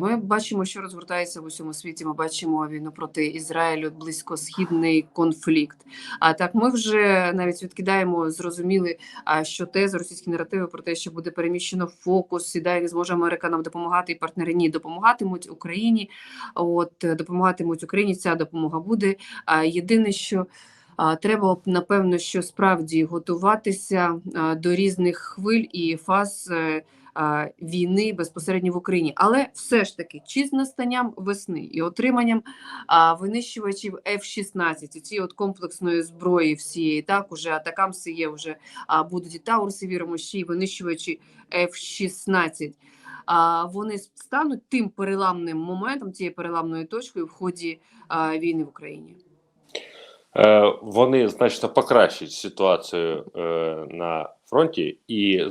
Ми бачимо, що розгортається в усьому світі. Ми бачимо війну проти Ізраїлю, близькосхідний конфлікт. А так ми вже навіть відкидаємо, зрозуміли, а що тези російські наративи про те, що буде переміщено фокус, і далі зможе Америка нам допомагати, і партнери ні допомагатимуть Україні. От е, допомагатимуть Україні. Ця допомога буде. А єдине, що треба напевно, що справді готуватися до різних хвиль і фаз. Війни безпосередньо в Україні, але все ж таки, чи з настанням весни і отриманням винищувачів F-16, і ці от комплексної зброї всієї, так уже атакамси є вже будуть і Таурси, віримо, ще винищувачі F-16. А вони стануть тим переламним моментом, тією переламною точкою в ході війни в Україні. Е, вони значно покращать ситуацію е, на фронті, і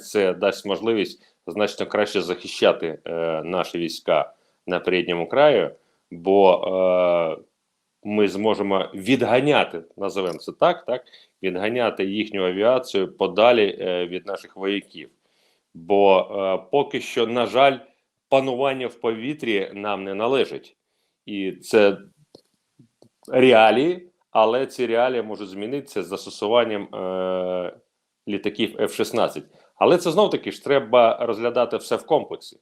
це дасть можливість значно краще захищати е, наші війська на передньому краю, бо ми зможемо відганяти, називаємо це так, так відганяти їхню авіацію подалі від наших вояків. Бо поки що, на жаль, панування в повітрі нам не належить, і це реалії, але ці реалії можуть змінитися з застосуванням е, літаків F-16. Але це знов таки ж треба розглядати все в комплексі.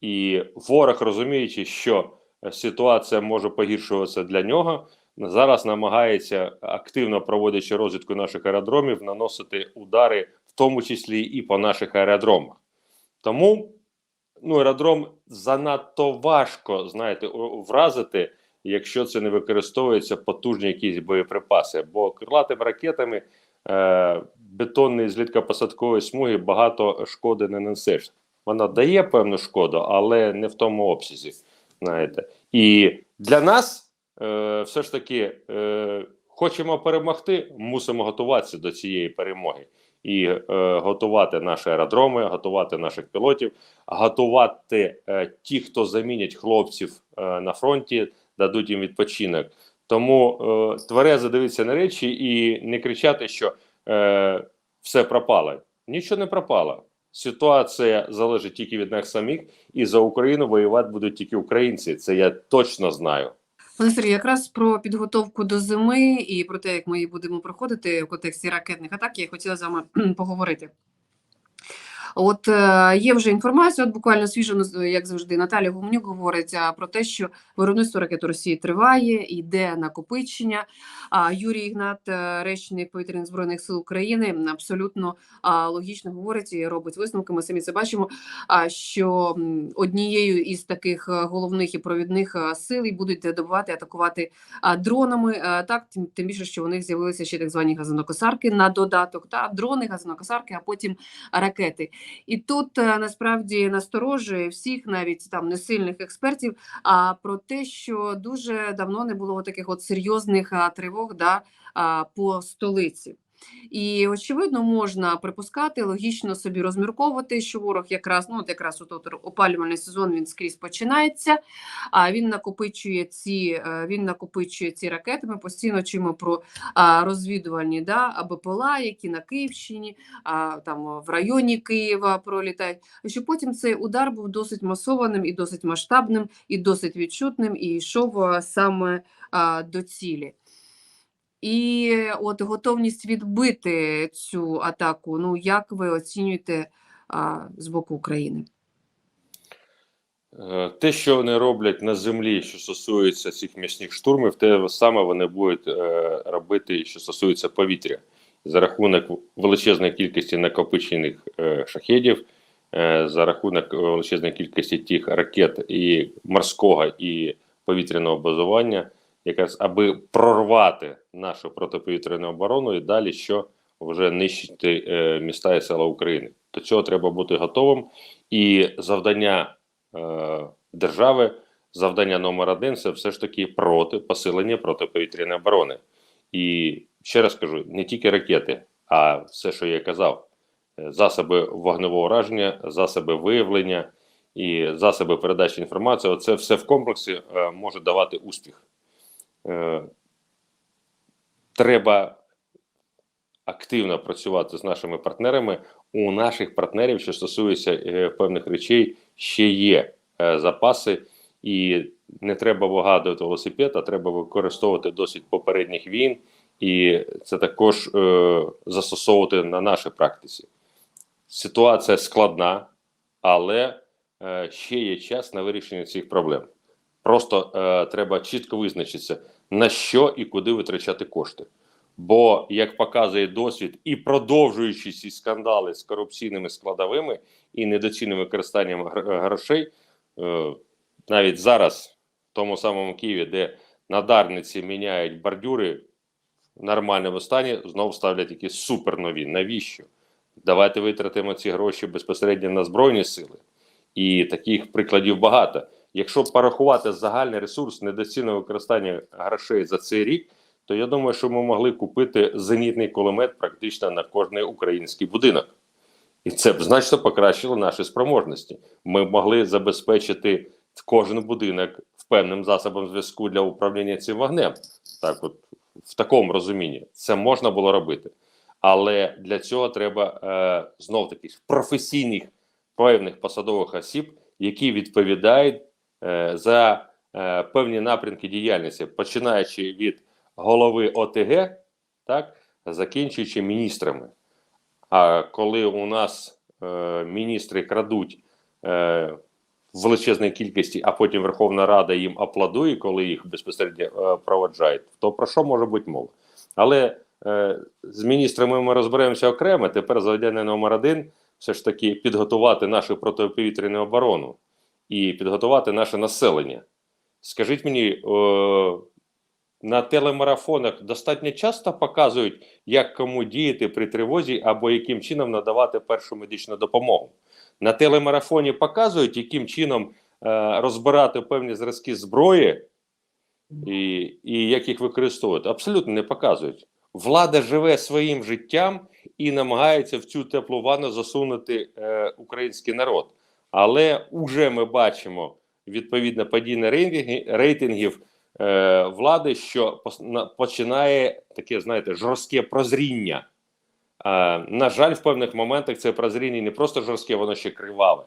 І ворог, розуміючи, що ситуація може погіршуватися для нього, зараз намагається активно проводячи розвідку наших аеродромів, наносити удари, в тому числі і по наших аеродромах. Тому ну, аеродром занадто важко, знаєте, вразити, якщо це не використовуються потужні якісь боєприпаси. Бо крилатими ракетами е, бетонної злітко-посадкової смуги багато шкоди не несеш. Вона дає певну шкоду, але не в тому обсязі. Знаєте. І для нас е, все ж таки е, хочемо перемогти, мусимо готуватися до цієї перемоги. І е, готувати наші аеродроми, готувати наших пілотів, готувати е, ті, хто замінять хлопців е, на фронті, дадуть їм відпочинок. Тому е, тверезо дивитися на речі і не кричати, що е, все пропало. Нічого не пропало. Ситуація залежить тільки від нас самих, і за Україну воювати будуть тільки українці. Це я точно знаю. Пане Сергію, якраз про підготовку до зими і про те, як ми її будемо проходити в контексті ракетних атак, я хотіла з вами поговорити. От е, є вже інформація, от буквально свіжо, ну, як завжди, Наталя Гумнюк говорить про те, що виробництво ракет у Росії триває, йде накопичення. А Юрій Ігнат, е, речник повітряних збройних сил України, абсолютно логічно говорить і робить висновки. Ми самі це бачимо. Що однією із таких е, головних і провідних сил будуть добувати атакувати дронами. Так тим більше, що у них з'явилися ще так звані газонокосарки на додаток, та дрони, газонокосарки, а потім ракети. І тут е, насправді насторожує всіх, навіть там не сильних експертів, а про те, що дуже давно не було таких от серйозних тривог да, по столиці. І очевидно, можна припускати, логічно собі розмірковувати, що ворог якраз ну от якраз от, опалювальний сезон він скрізь починається. А він накопичує ці е, він накопичує ці ракети. Ми постійно чуємо про розвідувальні да, БПЛА, які на Київщині, а, там в районі Києва пролітають. Що потім цей удар був досить масованим і досить масштабним, і досить відчутним, і йшов саме до цілі. І от готовність відбити цю атаку. Ну як ви оцінюєте а, з боку України? Е, Те, що вони роблять на землі, що стосується цих м'ясних штурмів, те саме вони будуть е, робити, що стосується повітря, за рахунок величезної кількості накопичених е, шахедів, е, за рахунок величезної кількості тих ракет і морського і повітряного базування, якраз аби прорвати нашу протиповітряну оборону і далі що вже нищити е, міста і села України. До цього треба бути готовим. І завдання е, держави, завдання номер один це все ж таки проти посилення протиповітряної оборони. І ще раз кажу: не тільки ракети, а все, що я казав: Е, засоби вогневого ураження, засоби виявлення і засоби передачі інформації. Оце все в комплексі е, може давати успіх. Е, треба активно працювати з нашими партнерами. У наших партнерів, що стосується е, певних речей, ще є е, запаси, і не треба вигадувати велосипед, а треба використовувати досвід попередніх війн, і це також застосовувати на нашій практиці. Ситуація складна, але ще є час на вирішення цих проблем. Просто е, треба чітко визначитися, на що і куди витрачати кошти. Бо, як показує досвід, і продовжуючи ці скандали з корупційними складовими і недоцільним використанням грошей, е, навіть зараз, в тому самому Києві, де на Дарниці міняють бордюри в нормальному стані, знову ставлять якісь супернові. Навіщо? Давайте витратимо ці гроші безпосередньо на Збройні сили. І таких прикладів багато. Якщо порахувати загальний ресурс недоцільного використання грошей за цей рік, то я думаю, що ми могли купити зенітний кулемет практично на кожний український будинок. І це б значно покращило наші спроможності. Ми могли забезпечити кожен будинок певним засобом зв'язку для управління цим вогнем. Так, от в такому розумінні це можна було робити. Але для цього треба е, знов таки професійних певних посадових осіб, які відповідають за е, певні напрямки діяльності, починаючи від голови ОТГ, так, закінчуючи міністрами. А коли у нас е, міністри крадуть е, в величезній кількості, а потім Верховна Рада їм аплодує, коли їх безпосередньо е, проваджають, то про що може бути мова? Але е, з міністрами ми розберемося окремо. Тепер завдання номер один все ж таки підготувати нашу протиповітряну оборону і підготувати наше населення. Скажіть мені, е, на телемарафонах достатньо часто показують, як кому діяти при тривозі або яким чином надавати першу медичну допомогу. На телемарафоні показують, яким чином е, розбирати певні зразки зброї і, і як їх використовувати. Абсолютно не показують. Влада живе своїм життям і намагається в цю теплу ванну засунути е, український народ. Але вже ми бачимо відповідно падіння рейтингів е, влади, що починає таке, знаєте, жорстке прозріння. Е, на жаль, в певних моментах це прозріння не просто жорстке, воно ще криваве.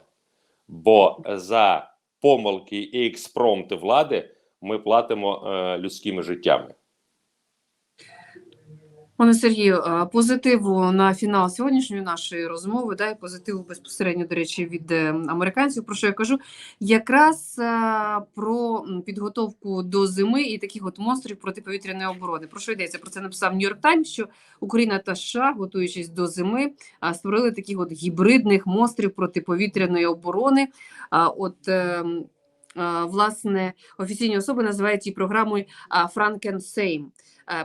Бо за помилки і експромти влади ми платимо е, людськими життями. Пане Сергію, позитиву на фінал сьогоднішньої нашої розмови, да, і позитиву безпосередньо, до речі, від е, американців, про що я кажу, якраз про підготовку до зими і таких от монстрів протиповітряної оборони. Про що йдеться? Про це написав Нью-Йорк Таймс, що Україна та США, готуючись до зими, створили таких от гібридних монстрів протиповітряної оборони. От е, м, власне офіційні особи називають ці програмою Франкенсейм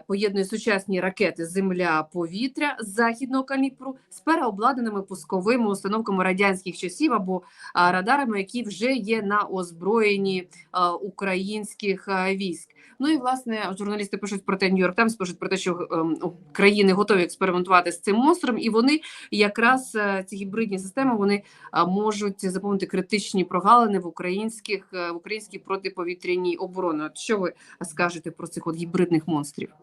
поєднує сучасні ракети Земля-повітря з західного калібру з переобладнаними пусковими установками радянських часів або радарами, які вже є на озброєнні українських військ. Ну і власне журналісти пишуть про те, Нью-Йорк Таймс пишуть про те, що країни готові експериментувати з цим монстром, і вони якраз е, ці гібридні системи вони можуть заповнити критичні прогалини в українських е, в українській протиповітряній обороні. От що ви скажете про цих от гібридних монстрів?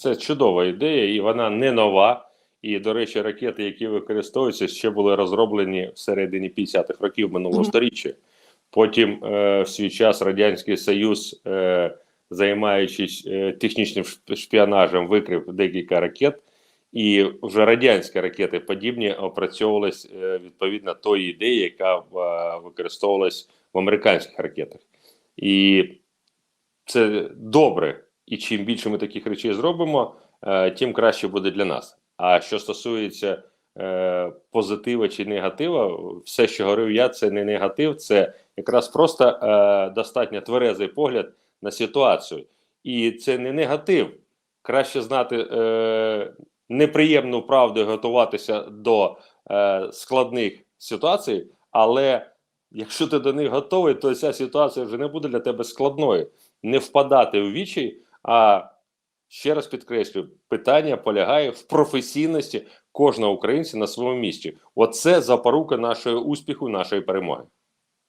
Це чудова ідея, і вона не нова. І, до речі, ракети, які використовуються, ще були розроблені в середині 50-х років минулого століття. Потім е, в свій час Радянський Союз, е, займаючись е, технічним шпіонажем, викрив декілька ракет, і вже радянські ракети подібні опрацьовувались е, відповідно тої ідеї, яка е, використовувалась в американських ракетах. І це добре. І чим більше ми таких речей зробимо, е, тим краще буде для нас. А що стосується е, позитива чи негатива, все, що говорив я, це не негатив, це якраз просто е, достатньо тверезий погляд на ситуацію. І це не негатив. Краще знати неприємну правду і готуватися до складних ситуацій, але якщо ти до них готовий, то ця ситуація вже не буде для тебе складною. Не впадати у вічі, а ще раз підкреслю, питання полягає в професійності кожного українця на своєму місці. Оце запорука нашого успіху, нашої перемоги.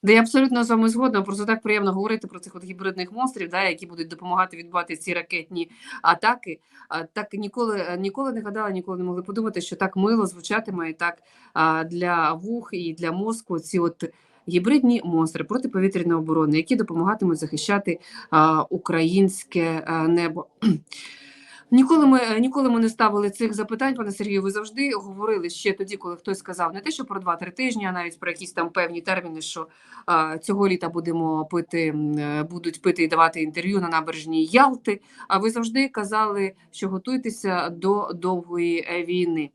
Да, я абсолютно з вами згодна. Просто так приємно говорити про цих от гібридних монстрів, да, які будуть допомагати відбувати ці ракетні атаки. А так ніколи ніколи не гадала, ніколи не могли подумати, що так мило звучатиме і так а, для вух і для мозку ці от гібридні монстри протиповітряної оборони, які допомагатимуть захищати українське небо. Ніколи ми ніколи ми не ставили цих запитань, пане Сергію. Ви завжди говорили ще тоді, коли хтось сказав не те, що про 2-3 тижні, а навіть про якісь там певні терміни, що а, цього літа будемо пити, будуть пити і давати інтерв'ю на набережній Ялти. А ви завжди казали, що готуйтеся до довгої війни.